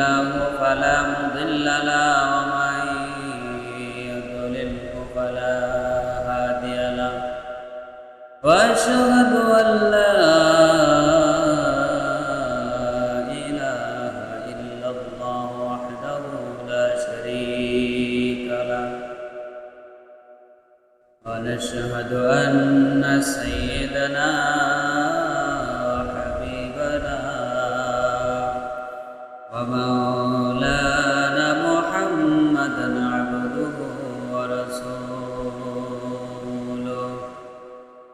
الله فلا مضل له ومن يضلله فلا هادي له واشهد ان لا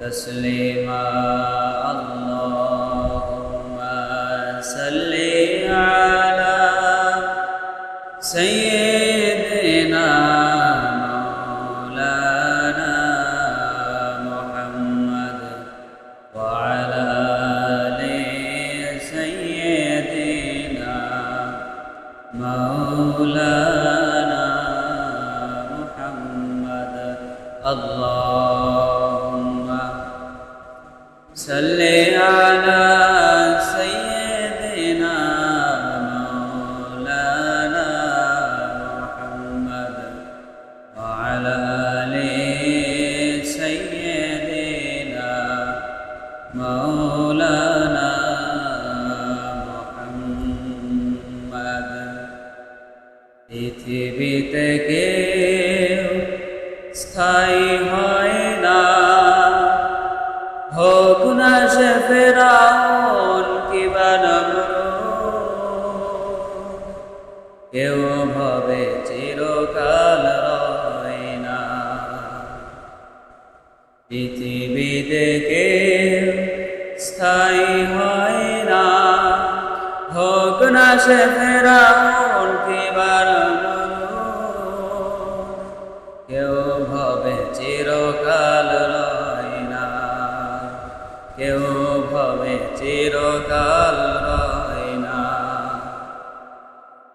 تسليما اللهم صل على سيدنا পৃথিবীতে কেউ স্থায়ী হয় না। হোক না সে ফেরাউন কিবা কেউ ভবে চিরকাল রয় না। পৃথিবীতে কেউ স্থায়ী হয় না। হোক না সে ফেরাউন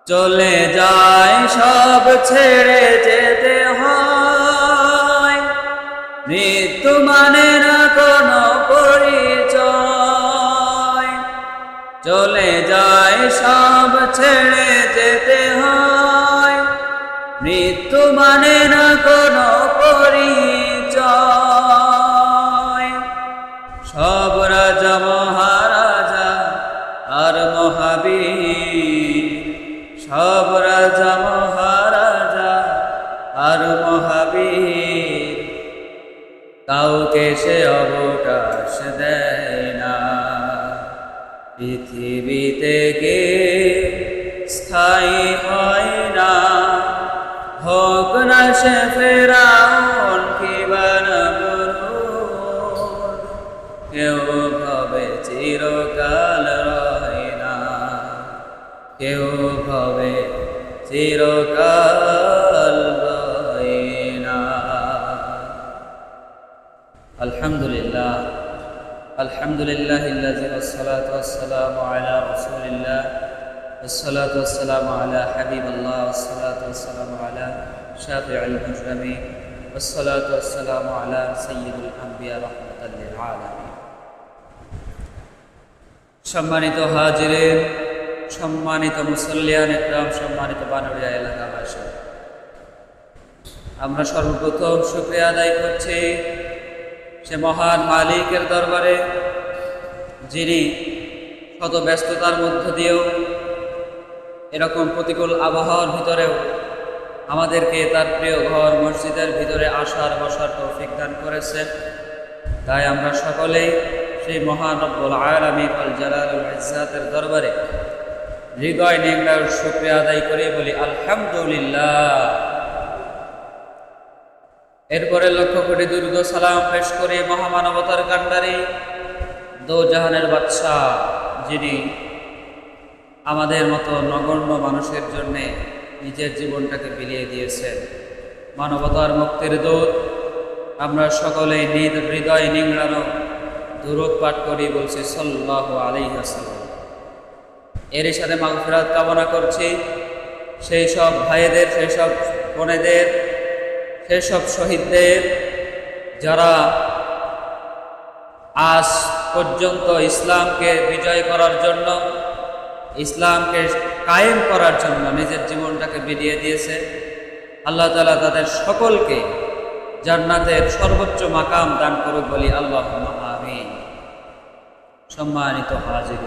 চলে যায়, সব ছেড়ে যেতে হয়। মৃত্যু মানে না কোনো পরিচয়। চলে যায়, সব ছেড়ে যেতে হয়। মৃত্যু মানে চিরকাল রয় না আলহামদুলিল্লাহ আলহামদুলিল্লাহ الذي والصلاة والسلام على رسول الله والصلاة والسلام على حبيب الله والصلاة والسلام على شافع المجرمين والصلاة والسلام على سيد الأنبياء رحمة للعالمين সম্মানিত হাজিরের সম্মানিত মুসল্লিয়ান একরাম, সম্মানিত বানরিয়া এলাকাবাসী। আমরা সর্বপ্রথম শুক্রিয়া আদায় করছি সে মহান মালিকের দরবারে, যিনি শত ব্যস্ততার মধ্য দিয়েও এরকম প্রতিকূল আবহাওয়ার ভিতরেও আমাদেরকে তার প্রিয় ঘর, মসজিদের ভিতরে আসার, বসার তৌফিক দান করেছেন। তাই আমরা সকলেই সেই মহান রব্বুল আলামিন আল জালালুল ইজ্জাতের দরবারে হৃদয় নেংড়ার শুক্রিয়া আদায় করে বলি, আলহামদুলিল্লাহ। এরপরে লক্ষ কোটি দুর্গ সালাম পেশ করে মহামানবতার কাণ্ডারি দো জাহানের বাদশাহ, যিনি আমাদের মতো নগণ্য মানুষের জন্যে নিজের জীবনটাকে বিলিয়ে দিয়েছেন। মানবতার মুক্তির দূত, আমরা সকলেই নিদ হৃদয় নিংড়ানো দূরত পাঠ করি বলছি সাল্লাহ আলাইহাসাল্লাম এরই সাথে মাগফিরাত কামনা করছি। সেই সব ভাইদের, সেই সব বোনেদের, সেই সব শহীদদের, যারা আজ পর্যন্ত ইসলামকে বিজয় করার জন্য, ইসলামকে কায়েম করার জন্য নিজের জীবনটাকে বিলিয়ে দিয়েছে। আল্লাহ তালা তাদের সকলকে জান্নাতের সর্বোচ্চ মাকাম দান করুক বলি আল্লাহ আমিন। সম্মানিত হাজির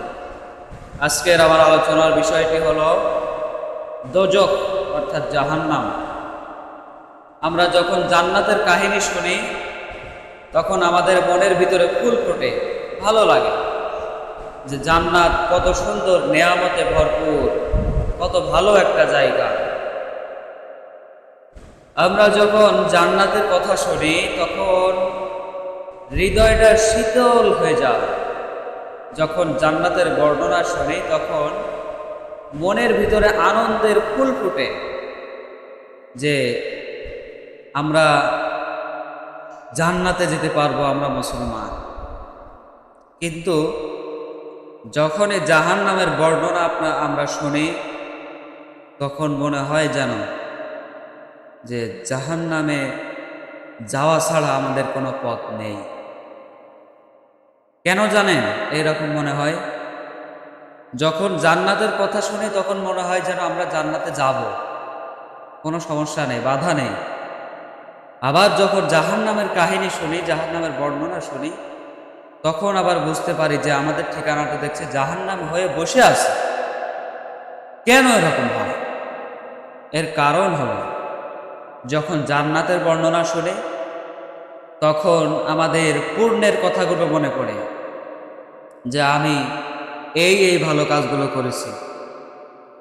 আজকের আমার আলোচনার বিষয়টি হলো দোজক, অর্থাৎ জাহান্নাম। আমরা যখন জান্নাতের কাহিনী শুনি, তখন আমাদের মনের ভিতরে ফুল ফোটে, ভালো লাগে যে জান্নাত কত সুন্দর, নেয়ামতে ভরপুর, কত ভালো একটা জায়গা। আমরা যখন জান্নাতের কথা শুনি, তখন হৃদয়টা শীতল হয়ে যায়। যখন জান্নাতের বর্ণনা শুনি, তখন মনের ভিতরে আনন্দের ফুল ফুটে যে আমরা জান্নাতে যেতে পারব, আমরা মুসলমান। কিন্তু যখন এই জাহান নামের বর্ণনা আপনার আমরা শুনি, তখন মনে হয় যেন যে জাহান নামে যাওয়া ছাড়া আমাদের কোনো পথ নেই। কেন জানেন? এইরকম মনে হয়। যখন জান্নাতের কথা শুনি, তখন মনে হয় যেন আমরা জান্নাতে যাব। কোনো সমস্যা নেই, বাধা নেই। আবার যখন জাহান নামের কাহিনী শুনি জাহান নামের বর্ণনা শুনি, তখন আবার বুঝতে পারি যে আমাদের ঠিকানাটা দেখছে জাহান নাম হয়ে বসে আছে। কেন এরকম হয়? এর কারণ হলো, যখন জান্নাতের বর্ণনা শুনি তখন আমাদের পূর্ণের কথাগুলো মনে পড়ে যে আমি এই এই ভালো কাজগুলো করেছি।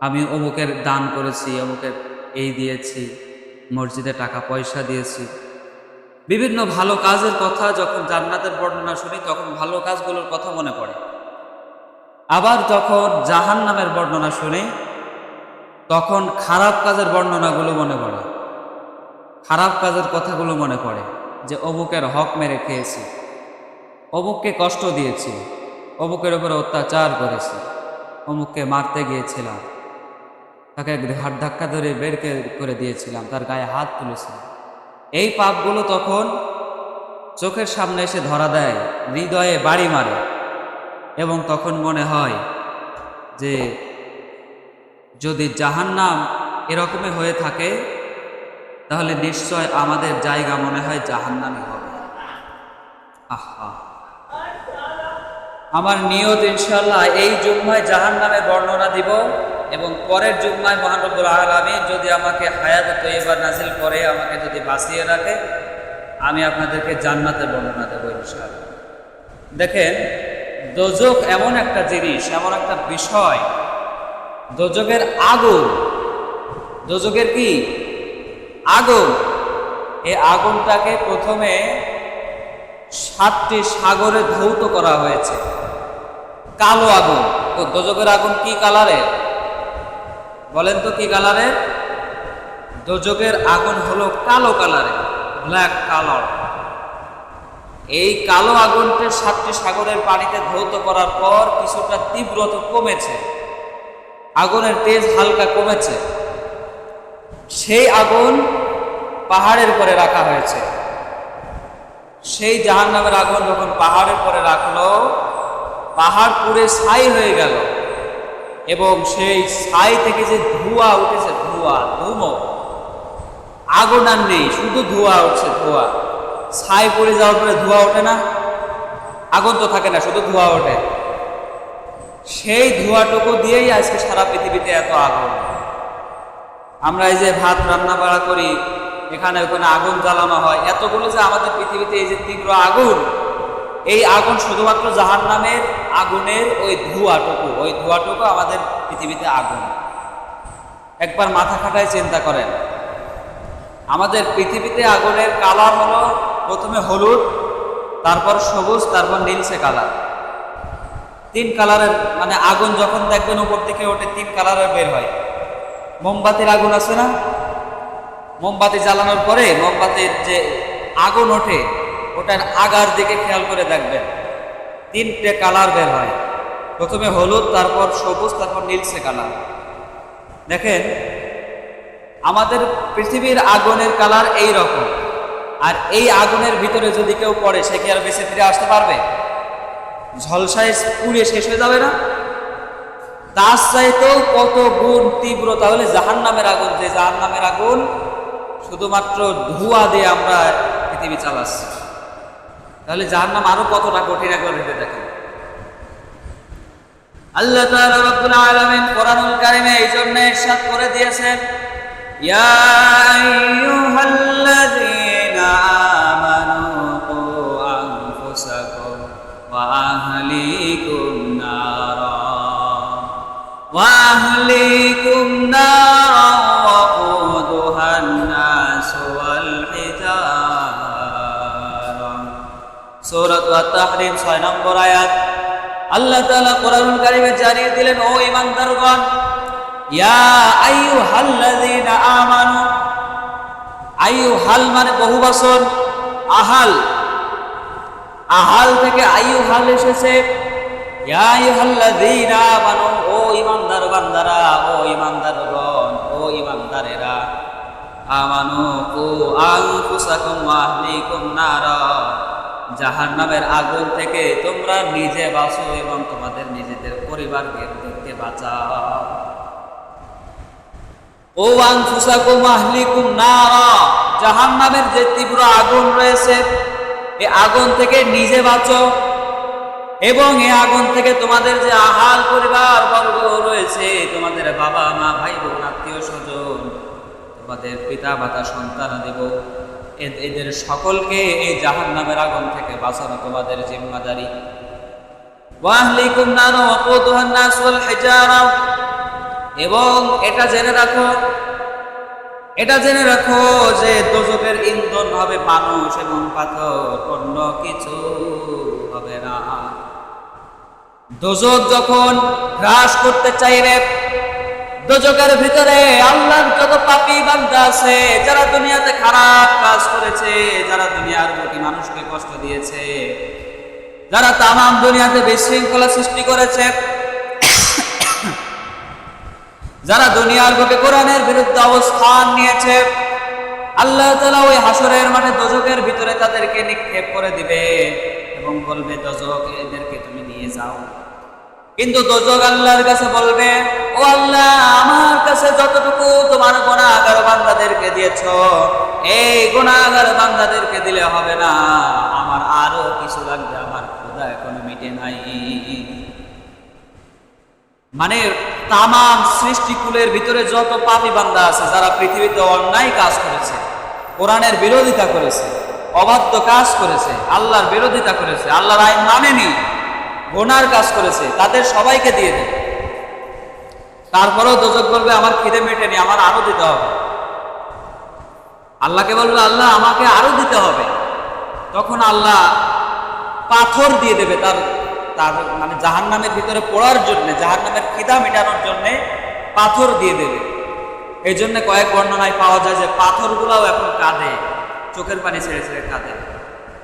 আমি অমুকের দান করেছি, অমুকের এই দিয়েছি, মসজিদে টাকা পয়সা দিয়েছি। বিভিন্ন ভালো কাজের কথা যখন জান্নাতের বর্ণনা শুনি, তখন ভালো কাজগুলোর কথা মনে পড়ে। আবার যখন জাহান নামের বর্ণনা শুনি, তখন খারাপ কাজের বর্ণনাগুলো মনে পড়ে। খারাপ কাজের কথাগুলো মনে পড়ে। যে অমুকের হক মেরে খেয়েছি। অমুককে কষ্ট দিয়েছি অমুকের উপরে অত্যাচার করেছি, অমুককে মারতে গিয়েছিলাম। তাকে হাত ধাক্কা ধরে বের করে দিয়েছিলাম, তার গায়ে হাত তুলেছিলাম। এই পাপগুলো তখন চোখের সামনে এসে ধরা দেয়, হৃদয়ে বাড়ি মারে। এবং তখন মনে হয় যে যদি জাহান্নাম এরকমই হয়ে থাকে তাহলে নিশ্চয় আমাদের জায়গা মনে হয় জাহান্নামই হবে। আহা। আমার নিয়ত ইনশাল্লাহ এই জুম্মায় জাহান নামে বর্ণনা দিব এবং পরের জুম্মায় মহানবুল আলমী যদি আমাকে হায়াত তৈবার নাজিল করে, আমাকে যদি বাঁচিয়ে রাখে, আমি আপনাদেরকে জান্নাতে বর্ণনা দেবো ইনশাআল্লাহ। দেখেন, দোজক এমন একটা জিনিস, এমন একটা বিষয়, দোজকের আগুন, দোজকের কি? আগুন। এই আগুনটাকে প্রথমে সাতটি সাগরে ধৌত করা হয়েছে। কালো আগুন। তো দোজকের আগুন কি কালারের বলেন তো কি কালারের দোজকের আগুন হলো কালো কালারের ব্ল্যাক কালার। এই কালো আগুনকে সাতটি সাগরের পানিতে ধৌত করার পর কিছুটা তীব্রতা কমেছে। আগুনের তেজ হালকা কমেছে। সেই আগুন পাহাড়ের পরে রাখা হয়েছে। সেই জাহান নামের আগুন যখন পাহাড়ের পরে রাখল, পাহাড় পুড়ে ছাই হয়ে গেল এবং সেই ছাই থেকে যে ধোঁয়া উঠেছে, ধোঁয়া, ধুম, আগুন আর নেই, শুধু ধোঁয়া উঠছে, ধোঁয়া। ছাই পড়ে যাওয়ার পরে ধোঁয়া ওঠে না? আগুন তো থাকে না, শুধু ধোঁয়া ওঠে। সেই ধোঁয়াটুকু দিয়েই আজকে সারা পৃথিবীতে এত আগুন। আমরা এই যে ভাত রান্না বাড়া করি, এখানে ওখানে আগুন জ্বালানো হয়, এতগুলো যে আমাদের পৃথিবীতে এই যে তীব্র আগুন, এই আগুন শুধুমাত্র জাহান নামের আগুনের ওই ধোঁয়াটুকু ওই ধোঁয়াটুকু আমাদের পৃথিবীতে আগুন। একবার মাথা খাটায় চিন্তা করেন, আমাদের পৃথিবীতে আগুনের কালার হলো প্রথমে হলুদ, তারপর সবুজ, তারপর নীলসে কালার। তিন কালারের মানে আগুন যখন দেখবেন উপর থেকে ওঠে, তিন কালারের বের হয়। মোমবাতির আগুন আছে না? মোমবাতি জ্বালানোর পরে মোমবাতির যে আগুন ওঠে, ওটার আগার দিকে খেয়াল করে দেখবেন। তিনটে কালার বের হয়। প্রথমে হলুদ, তারপর সবুজ, তারপর নীলসে কালার। দেখেন, আমাদের পৃথিবীর আগুনের কালার এই রকম। আর এই আগুনের ভিতরে যদি কেউ পড়ে, সে কি আর বেঁচে ফিরে আসতে পারবে? ঝলসায় পুড়ে শেষ হয়ে যাবে না? তার চাইতেও কত গুণ তীব্র, তাহলে জাহান নামের আগুন, যে জাহান নামের আগুন শুধুমাত্র ধোঁয়া দিয়ে আমরা পৃথিবী চালাচ্ছি। তাহলে জাহান নাম আরও কতটা কঠিন একবার ভেবে দেখেন। আল্লাহ তাআলা আলামিন কোরআনুল কারিমে এই জন্য ইরশাদ করে দিয়েছেন, ইয়া আইয়ুহাল্লাযীনা ওয়া আহলিকুম নারা ওয়াকুদুহা الناس والحجارة সূরাত আত-তাহরিম 6 নম্বর আয়াত আল্লাহ তাআলা কোরআনুল কারীমে জানিয়ে দিলেন ও ঈমানদারগণ ইয়া আইয়ুহাল্লাযীনা আমানু আইয়ুহাল মানে বহুবচন আহাল আহাল থেকে আইয়ুহাল এসেছে ইয়া আইয়ুহাল্লাযীনা আমানু, ও ঈমানদার বান্দারা, ও ঈমানদারগণ, ও ঈমানদারেরা, আমানু কু আনফুসাকুম ওয়া আহলিকুম নারা। জাহান্নামের আগুন থেকে তোমরা নিজে বাঁচো এবং তোমাদের নিজেদের পরিবারকে থেকে বাঁচাও। ও আনফুসাকুম আহলিকুম নারা। জাহান্নামের যে তীব্র আগুন রয়েছে এই আগুন থেকে নিজে বাঁচো এবং এই আগুন থেকে তোমাদের যে আহাল পরিবার বর্গ রয়েছে, তোমাদের বাবা, মা, ভাই বোন, আত্মীয় স্বজন, তোমাদের পিতা, মাতা, সন্তান দেব এ- এদের সকলকে এই জাহান নামের আগুন থেকে বাঁচানো তোমাদের জিম্মাদারি। এবং এটা জেনে রাখো, এটা জেনে রাখো যে দোজকের ইন্ধন হবে মানুষ এবং পাথর, অন্য কিছু হবে না। দোজক যখন হ্রাস করতে চাইবে, দোজকের ভিতরে আল্লাহর যত পাপী বান্দা আছে, যারা দুনিয়াতে খারাপ কাজ করেছে, যারা দুনিয়ার প্রতি মানুষকে কষ্ট দিয়েছে, যারা তামাম দুনিয়াতে বিশৃঙ্খলা সৃষ্টি করেছে, যারা দুনিয়ার বুকে কোরআনের বিরুদ্ধে অবস্থান নিয়েছে, আল্লাহ তালা ওই হাসরের মানে দোজকের ভিতরে তাদেরকে নিক্ষেপ করে দিবে এবং বলবে, দোজক এদেরকে তুমি নিয়ে যাও। কিন্তু দোজক আল্লাহর কাছে বলবে, ও আল্লাহ, আমার কাছে যতটুকু তোমার গুণাগার বান্দাদেরকে দিয়েছ, এই গুণাগার বান্দাদেরকে দিলে হবে না। আমার আরও কিছু লাগবে, আমার খোদা এখনও মিটে নাই। মানে তামাম সৃষ্টিকুলের ভিতরে যত পাপি বান্দা আছে, যারা পৃথিবীতে অন্যায় কাজ করেছে, কোরআনের বিরোধিতা করেছে, অবাধ্য কাজ করেছে, আল্লাহর বিরোধিতা করেছে, আল্লাহর আইন মানেনি গোনার কাজ করেছে, তাদের সবাইকে দিয়ে দেবে। তারপরেও দোজক বলবে, আমার খিদে মেটেনি, আমার আরও দিতে হবে। আল্লাহকে বলবে, আল্লাহ, আমাকে আরও দিতে হবে। তখন আল্লাহ পাথর দিয়ে দেবে তার তার মানে জাহান নামের ভিতরে পড়ার জন্যে জাহান নামের খিদা মেটানোর জন্যে পাথর দিয়ে দেবে। এই জন্য কয়েক বর্ণনায় পাওয়া যায় যে পাথরগুলাও এখন কাঁদে, চোখের পানি ছেড়ে ছেড়ে কাঁদে।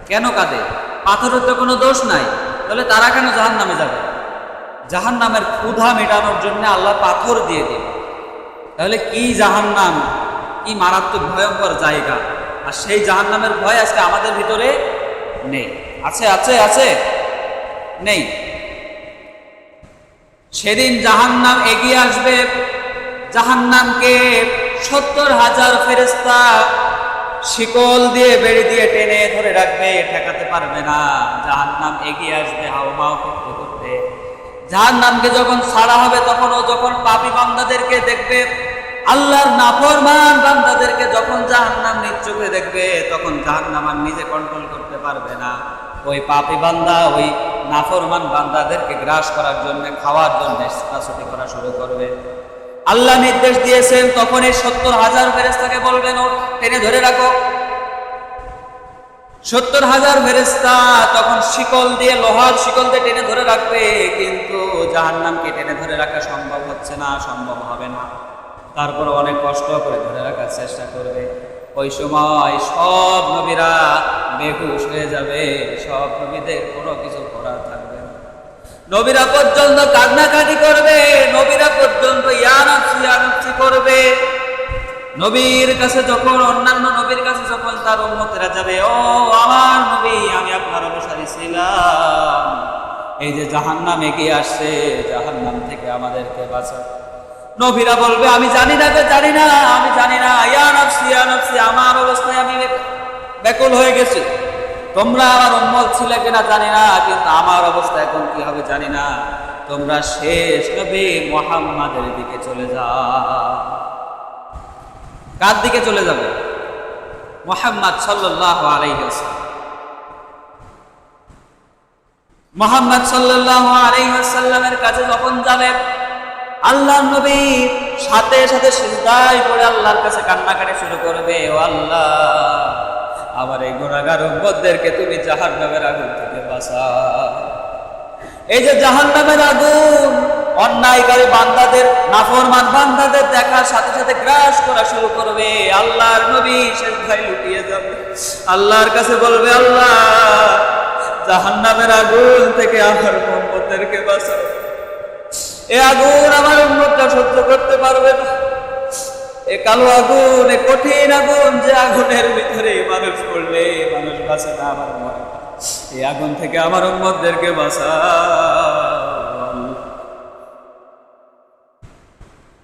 কেন কাঁদে? পাথরের তো কোনো দোষ নাই। তাহলে তারা কেন জাহান নামে যাবে? জাহান নামের ক্ষুধা মেটানোর জন্য আল্লাহ পাথর দিয়ে দেবে। তাহলে কি জাহান নাম কি মারাত্মক ভয়ঙ্কর জায়গা। আর সেই জাহান নামের ভয় আজকে আমাদের ভিতরে নেই। আছে আছে আছে? নেই। সেদিন জাহান্নাম এগিয়ে আসবে। জাহান্নামকে সত্তর হাজার ফেরেস্তা শিকল দিয়ে বেড়ি দিয়ে টেনে ধরে রাখবে, ঠেকাতে পারবে না। জাহান্নাম এগিয়ে আসবে হাওমাও করতে করতে। জাহান্নামকে যখন ছাড়া হবে, তখন ও যখন পাপি বান্দাদেরকে দেখবে, আল্লাহর নাফরমান বান্দাদেরকে যখন জাহান্নাম নিজ চোখে দেখবে, তখন জাহান্নাম আর নিজে কন্ট্রোল করতে পারবে না। ওই পাপি বান্দা, ওই নাফরমান বান্দাদেরকে গ্রাস করার জন্য, খাওয়ার জন্য ছুটাছুটি করা শুরু করবে। আল্লাহ নির্দেশ দিয়েছেন, তখন এই সত্তর হাজার ফেরেস্তাকে বলবেন ও টেনে ধরে রাখো। সত্তর হাজার ফেরেস্তা তখন শিকল দিয়ে, লোহার শিকল দিয়ে টেনে ধরে রাখবে, কিন্তু জাহান্নামকে টেনে ধরে রাখা সম্ভব হচ্ছে না, সম্ভব হবে না। তারপর অনেক কষ্ট করে ধরে রাখার চেষ্টা করবে। ওই সময় সব নবীরা বেহুশ হয়ে যাবে, সব নবীদের কোনো কিছু নবীরা পর্যন্ত কান্নাকাটি করবে, নবীরা পর্যন্ত ইয়ানফসি ইয়ানফসি করবে। নবীর কাছে যখন, অন্যান্য নবীর কাছে যখন তার উন্মতেরা যাবে, ও আমার নবী, আমি আপনার অনুসারী ছিলাম। এই যে জাহান্নাম এগিয়ে আসছে, জাহান্নাম থেকে আমাদেরকে বাঁচা নবীরা বলবে, আমি জানি না জানি না, আমি জানি না। ইয়া নফসি ইয়া আমার অবস্থায় আমি ব্যাকুল হয়ে গেছি। তোমরা আমার উম্মত ছিলে কিনা জানি না, কিন্তু আমার অবস্থা এখন কি হবে জানি না। তোমরা শেষ নবী মোহাম্মদের দিকে চলে যাও। কার দিকে চলে যাবে? মোহাম্মদ সাল্লাহ আলাইহাল্লাম মোহাম্মদ সাল্লাহ আলাইহাল্লামের কাছে যখন যাবে, আল্লাহ নবী সাথে সাথে সিজদায় করে আল্লাহর কাছে কান্নাকাটি শুরু করবে ও আল্লাহ। আমার এই গুণাগার উম্মতদেরকে তুমি জাহান্নামের আগুন থেকে বাঁচা এই যে জাহান্নামের আগুন, অন্যায়কারী বান্দাদের, নাফরমান বান্দাদের দেখার সাথে সাথে গ্রাস করা শুরু করবে। আল্লাহর নবী শেষ ভাই লুটিয়ে যাবে। আল্লাহর কাছে বলবে, আল্লাহ, জাহান্নামের আগুন থেকে আমার মোহাম্মদদেরকে বাঁচাও। এ আগুন আমার উন্মতটা সহ্য করতে পারবে না। এ কালো আগুন, এ কঠিন আগুন, যে আগুনের ভিতরে মানুষ পড়লে মানুষ বাঁচে না আমার মনে। এই আগুন থেকে আমার উম্মতদেরকে বাঁচা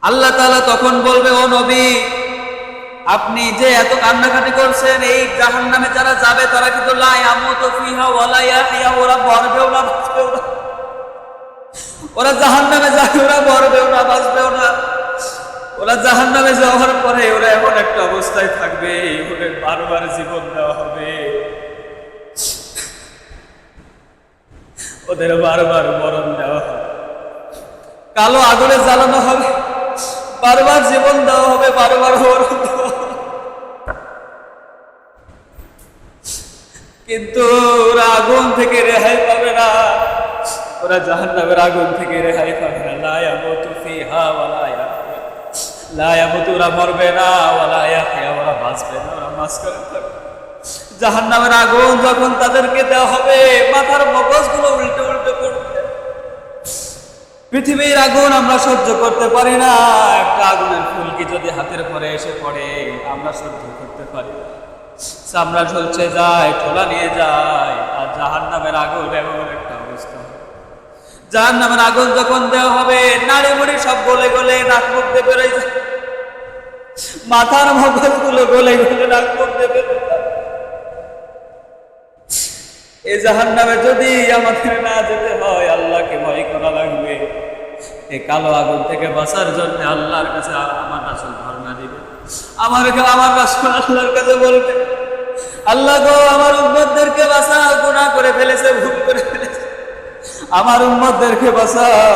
আল্লাহ তালা তখন বলবে, ও নবী, আপনি যে এত কান্নাকাটি করছেন, এই জাহান নামে যারা যাবে, তারা কিন্তু লা ইয়ামুতু ফিহা ওয়ালা ইয়াহইয়া ওরা মরবেও না, বাঁচবেও না। ওরা জাহান নামে যাবে, ওরা মরবেও না, বাঁচবেও না। ওরা জাহান নামে যাওয়ার পরে ওরা এমন একটা অবস্থায় থাকবে, ওদের বারবার জীবন দেওয়া হবে। ওদের বারবার মরণ দেওয়া হবে। কালো আগুনে জ্বালানো হবে। বারবার জীবন দেওয়া হবে, বারবার মরণ কিন্তু ওরা আগুন থেকে রেহাই পাবে না। ওরা জাহান্নামের আগুন থেকে রেহাই পাবে না। লা ইয়ামুতু ফিহা ওয়ালা ইয়াহয়া লা ইয়ামুতু ওরা মরবে না ওরা বাঁচবে না, ওরা মাঝখানে থাকবে জাহান্নামের আগুন যখন তাদেরকে দেওয়া হবে, মাথার মগজগুলো উল্টে উল্টে পড়বে। পৃথিবীর আগুন আমরা সহ্য করতে পারি না, একটা আগুনের ফুলকি যদি হাতের পরে এসে পড়ে, আমরা সহ্য করতে পারি চামড়া ঝলছে যায়, ঠোলা নিয়ে যায়, আর জাহান নামের আগুন এমন জাহান নামের আগুন যখন দেওয়া হবে, নাড়ি মুড়ি সব গলে গলে নাক মুখ দিয়ে মাথার মগজগুলো গলে গলে নাক মুখ দিয়ে যায়। জাহান নামে যদি আমাদের না যেতে হয়, আল্লাহকে ভয় করা লাগবে। কালো আগুন থেকে বাঁচার জন্য আল্লাহর কাছে আমার ধর্ণা দিবে। আমার আমার আল্লাহর কাছে বলবে, আল্লাহ গো, আমার উম্মতদেরকে বাঁচাও গুনাহ করে ফেলেছে, ভুল করে ফেলেছে। আমার উম্মতদেরকে বাঁচাও।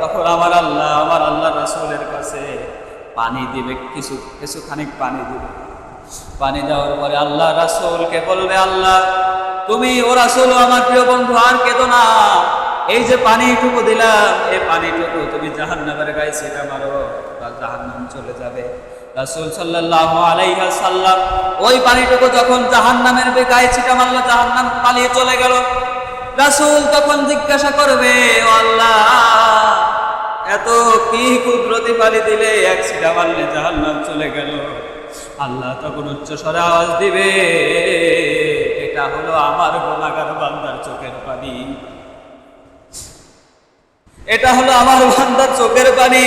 তখন আমার আল্লাহ আমার আল্লাহ রাসূলের কাছে পানি দিবে, কিছু কিছু খানিক পানি দিবে। পানি দেওয়ার পরে আল্লাহ রাসূলকে বলবে, আল্লাহ, তুমি ও রাসূল আমার প্রিয় বন্ধু, আর কেঁদো না। এই যে পানিটুকু দিলাম, এই পানিটুকু তুমি জাহান্নামের গায়ে ছিটা মারো বা জাহান্নাম চলে যাবে। রাসূল সাল্লাল্লাহু আলাইহি সাল্লাম ওই পানিটুকু যখন জাহান্নামের গায়ে ছিটা মারলো, জাহান্নাম পালিয়ে চলে গেল। রাসূল তখন জিজ্ঞাসা করবে আল্লাহ, এত কি কুদরতি পানি দিলে এক ছিটা মারলে জাহান্নাম চলে গেল? আল্লাহ তখন উচ্চ স্বরে আওয়াজ দিবে, এটা হলো আমার গোনাগার বান্দার চোখের পানি। এটা হলো আমার বান্দার চোখের পানি।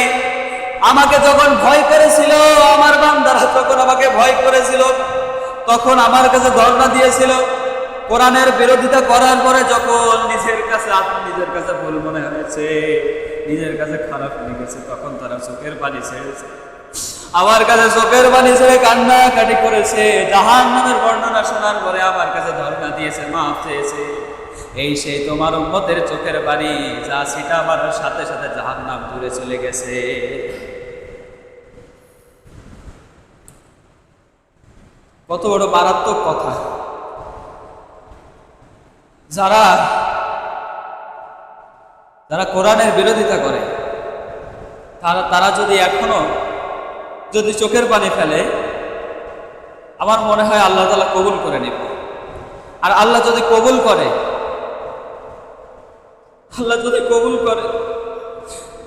আমাকে যখন ভয় করেছিল, আমার বান্দারা যখন আমাকে ভয় করেছিল, তখন আমার কাছে ধর্ণা দিয়েছিল কোরআনের বিরোধিতা করার পরে যখন নিজের কাছে নিজের কাছে ভুল মনে হয়েছে, নিজের কাছে খারাপ লেগেছে তখন তারা চোখের পানি ছেড়েছে আমার কাছে চোখের পানি ছেড়ে কান্না কাটি করেছে জাহান নামের বর্ণনা শোনার পরে আমার কাছে ধর্ণা দিয়েছে, মাফ চেয়েছে। এই সেই তোমার উম্মতের চোখের বাড়ি যা সেটা আমার সাথে সাথে জাহান নাম দূরে চলে গেছে। কত বড় মারাত্মক কথা। যারা যারা কোরআনের বিরোধিতা করে, তারা তারা যদি এখনও যদি চোখের পানি ফেলে, আমার মনে হয় আল্লাহ তালা কবুল করে নেবে। আর আল্লাহ যদি কবুল করে, আল্লাহ যদি কবুল করে,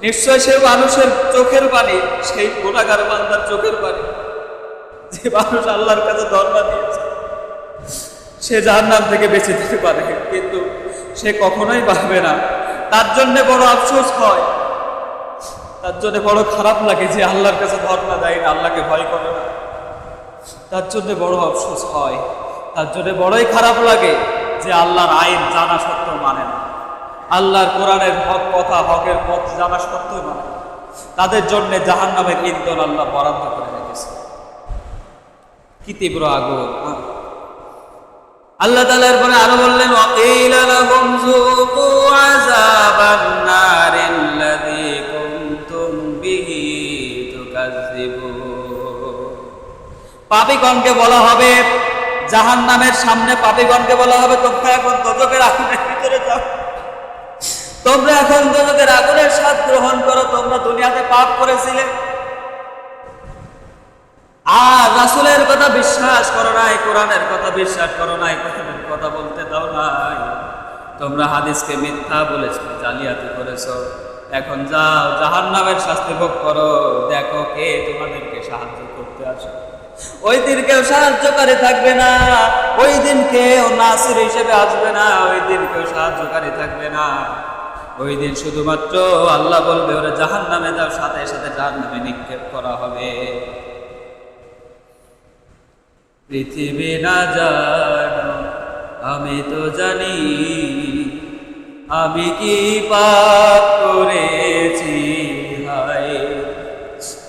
নিশ্চয় সে মানুষের চোখের পানি, সেই গোলাগার বান্দার চোখের পানি, যে মানুষ আল্লাহর কাছে ধর্মা দিয়েছে। সে যার নাম থেকে বেঁচে যেতে পারে, কিন্তু সে কখনোই পারবে না। তার জন্য বড় আফসোস হয়। তার জন্য বড় খারাপ লাগে যে আল্লাহর কাছে ধর্মা দেয় না, আল্লাহকে ভয় করে না। তার জন্য বড় আফসোস হয়। তার জন্য বড়ই খারাপ লাগে যে আল্লাহর আইন জানা সত্ত্বেও মানে না। আল্লাহর কোরআনের হক কথা, হকের পথ জানা সত্ত্বেও মানে। তাদের জন্য জাহান নামের ইন্ধন আল্লাহ বরাদ্দ করে রেখেছে। কি তীব্র আগুন হ্যাঁ। আল্লাহ তাআলা এরপরে আরও বললেন পাপীগণকে বলা হবে, জাহান্নামের সামনে পাপীগণকে বলা হবে, তোমরা এখন দোজকের আগুনের ভিতরে যাও। তোমরা এখন দোজকের আগুনের স্বাদ গ্রহণ করো, তোমরা দুনিয়াতে পাপ করেছিলে। আর রাসুলের কথা বিশ্বাস করো নাই, কোরআনের কথা বিশ্বাস করো নাই, কোরআনের কথা বলতে দাও নাই। তোমরা হাদিসকে মিথ্যা বলেছ, জালিয়াতি করেছ। এখন যাও জাহান নামের শাস্তি ভোগ করো। দেখো কে তোমাদেরকে সাহায্য করতে আসে। ওই দিন কেউ সাহায্যকারী থাকবে না, ওই দিন কেউ নাসির হিসেবে আসবে না, ওই দিন কেউ সাহায্যকারী থাকবে না। ওই দিন শুধুমাত্র আল্লাহ বলবে, ওরা জাহান নামে যাও, সাথে সাথে জাহান নামে নিক্ষেপ করা হবে। পৃথিবী না জানো, আমি তো জানি, আমি কি পাপ করেছি, হায়।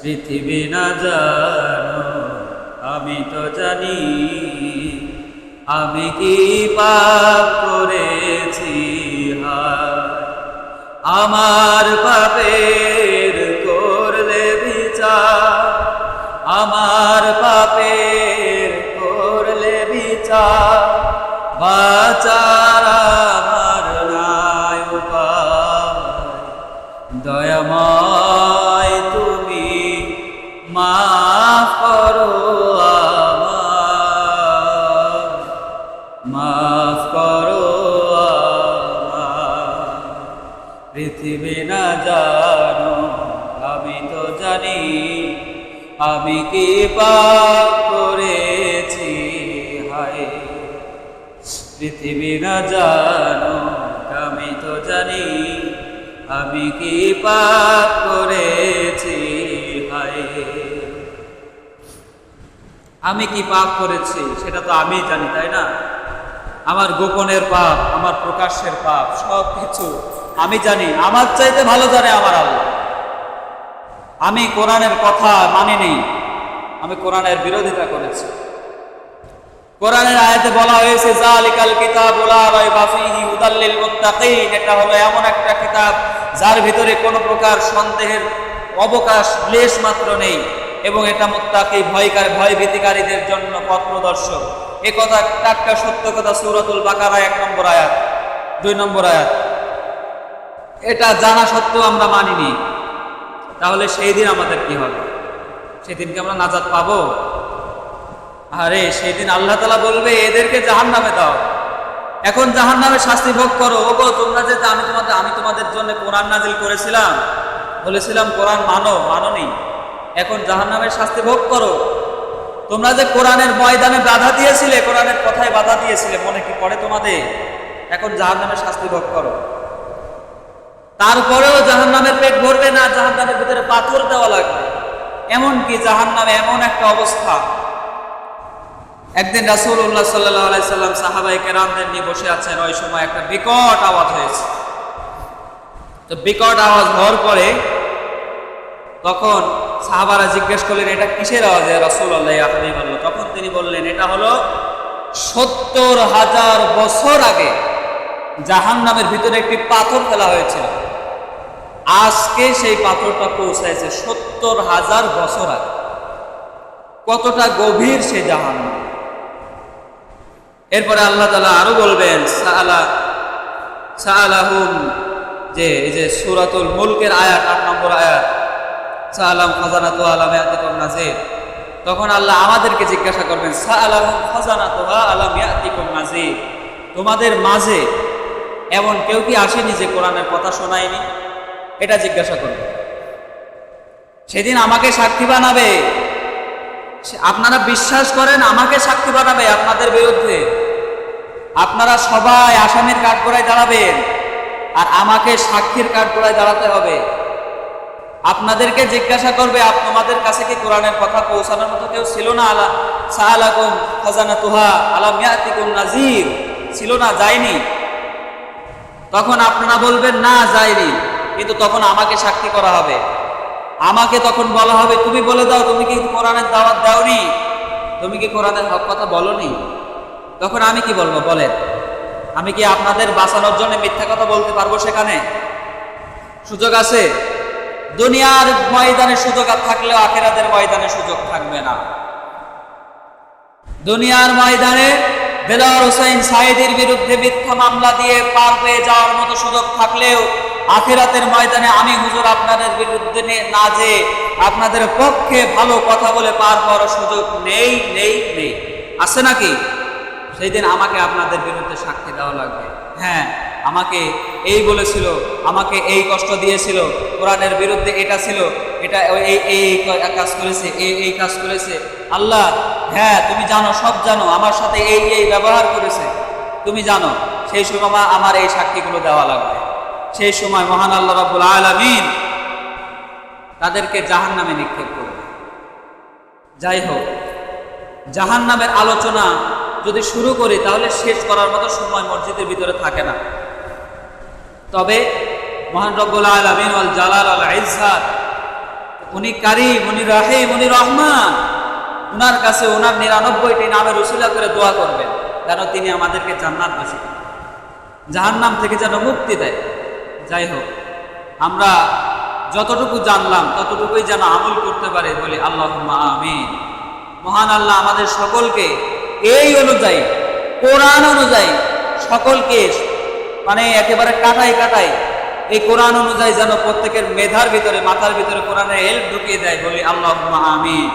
পৃথিবী না জানো, আমি তো জানি, আমি কি পাপ করেছি, হায়। আমার পাপের করলে বিচার, আমার কি পাপ করেছি, হায়। পৃথিবী না জানো, আমি তো জানি আমি কি পাপ করেছি, হায়। আমি কি পাপ করেছি, সেটা তো আমি জানি, তাই না? আমার গোপনের পাপ, আমার প্রকাশ্যের পাপ সব কিছু আমি জানি, আমার চাইতে ভালো জানে আমার আল্লাহ। আমি কোরআনের কথা মানিনি আমি কোরআনের বিরোধিতা করেছি। কোরআনের আয়াতে বলা হয়েছে, জালিকাল কিতাব লা রাইবা ফীহি মুত্তাকিন এটা হলো এমন একটা কিতাব যার ভিতরে কোনো প্রকার সন্দেহের অবকাশ, লেশ মাত্র নেই এবং এটা মুত্তাকি, ভয়কার ভয় ভীতিকারীদের জন্য পথ এ কথা টাটকা সত্য কথা সূরাতুল বাকারা এক নম্বর আয়াত, দুই নম্বর আয়াত। এটা জানা সত্ত্বেও আমরা মানিনি। তাহলে সেই দিন আমাদের কি হবে? সেদিনকে আমরা নাজাদ পাবো। আরে, সেদিন আল্লাহ তালা বলবে, এদেরকে জাহান নামে দাও। এখন জাহান নামে শাস্তি ভোগ করো। ও গো তোমরা যে আমি তোমাদের আমি তোমাদের জন্য কোরআন নাজিল করেছিলাম, বলেছিলাম কোরআন মানো মানো নি এখন জাহান নামের শাস্তি ভোগ করো। তোমরা যে কোরআনের ময়দানে বাধা দিয়েছিলে, কোরআনের কথায় বাধা দিয়েছিলে, মনে কি পড়ে তোমাদের? এখন জাহান নামের শাস্তি ভোগ করো। তারপরেও জাহান নামের পেট ভরবে না জাহান নামের ভিতরে পাথর দেওয়া লাগবে। এমন কি জাহান নামে এমন একটা অবস্থা। একদিন রাসূলুল্লাহ সাল্লাল্লাহু আলাইহি সাল্লাম সাহাবায়ে কেরামদের নিয়ে বসে আছেন। ওই সময় একটা বিকট আওয়াজ হয়েছে। তো বিকট আওয়াজ হওয়ার পরে তখন সাহাবারা জিজ্ঞেস করলেন, এটা কিসের আওয়াজ রাসূলুল্লাহ আপনি বলল তখন তিনি বললেন, এটা হলো সত্তর হাজার বছর আগে জাহান নামের ভিতরে একটি পাথর ফেলা হয়েছিল। আজকে সেই পাথরটা পৌঁছাইছে সত্তর হাজার বছর আগে। কতটা গভীর সে জাহান এরপরে আল্লাহ তালা আরও বলবেন যে, এই যে সুরাতুল মুলকের আয়াত, আট নম্বর আয়াত, সাআলাম খাজানাতু আলাম ইয়াতিকুম নাজির। তখন আল্লাহ আমাদেরকে জিজ্ঞাসা করবেন, সাআলাহুম খাজানাতুহা আলাম ইয়াতিকুম নাজির। তোমাদের মাঝে এমন কেউ কি আসেনি যে কোরআনের কথা শোনায়নি? এটা জিজ্ঞাসা করবে। সেদিন আমাকে সাক্ষী বানাবে। আপনারা বিশ্বাস করেন, আমাকে সাক্ষী বানাবে আপনাদের বিরুদ্ধে। আপনারা সবাই আসামির কাঠগড়ায় দাঁড়াবেন আর আমাকে সাক্ষীর কাঠগড়ায় দাঁড়াতে হবে। আপনাদেরকে জিজ্ঞাসা করবে, আপ- তোমাদের কাছে কি কোরআনের কথা পৌঁছানোর মতো কেউ ছিল না? আলা সাহালাকুম খাজানা তুহা আলাম ইয়াতিকুম নাজির ছিল না, যায়নি। তখন আপনারা বলবেন, না, যায়নি। কিন্তু তখন আমাকে সাক্ষী করা হবে। আমাকে তখন বলা হবে, তুমি বলে দাও, তুমি কি কোরআনের দাওয়াত দাওনি? তুমি কি কোরআনের হক কথা বলনি? তখন আমি কি বলব, বলেন। আমি কি আপনাদের বাঁচানোর জন্য মিথ্যা কথা বলতে পারব সেখানে? সুযোগ আছে? দুনিয়ার ময়দানে সুযোগ থাকলেও আখেরাতের ময়দানে সুযোগ থাকবে না। দুনিয়ার ময়দানে বেলার হোসেন সাইদের বিরুদ্ধে মিথ্যা মামলা দিয়ে পার পেয়ে যাওয়ার মতো সুযোগ থাকলেও আখেরাতের ময়দানে আমি হুজুর আপনাদের বিরুদ্ধে না যে আপনাদের পক্ষে ভালো কথা বলে পার করার সুযোগ নেই নেই নেই। আছে নাকি? সেই দিন আমাকে আপনাদের বিরুদ্ধে সাক্ষী দেওয়া লাগবে। হ্যাঁ আমাকে এই বলেছিল, আমাকে এই কষ্ট দিয়েছিল, কোরআনের বিরুদ্ধে এটা ছিল, এটা এই এই কাজ করেছে, এই এই কাজ করেছে। আল্লাহ হ্যাঁ তুমি জানো, সব জানো, আমার সাথে এই এই ব্যবহার করেছে। তুমি জানো, সেই সময় আমার এই সাক্ষীগুলো দেওয়া লাগবে। সেই সময় মহান আল্লাহ রাব্বুল আলামিন তাদেরকে জাহান নামে নিক্ষেপ করবে যাই হোক জাহান নামের আলোচনা যদি শুরু করি, তাহলে শেষ করার মতো সময় মসজিদের ভিতরে থাকে না। তবে মহান রব্বুল আলমিন আল জালাল আল ইজহার উনি কারিম, উনি রাহিম, উনি রহমান, উনার কাছে ওনার নিরানব্বইটি নামে উসিলা করে দোয়া করবেন, যেন তিনি আমাদেরকে জান্নাত বাসী জাহান নাম থেকে যেন মুক্তি দেয়। যাই হোক, আমরা যতটুকু জানলাম, ততটুকুই যেন আমল করতে পারে বলি আল্লাহ আমিন। মহান আল্লাহ আমাদের সকলকে এই অনুযায়ী, কোরআন অনুযায়ী সকলকে মানে একেবারে কাটাই কাটাই এই কোরআন অনুযায়ী যেন প্রত্যেকের মেধার ভিতরে, মাথার ভিতরে কোরআনের হেল্প ঢুকিয়ে দেয় বলি আল্লাহ আমিন।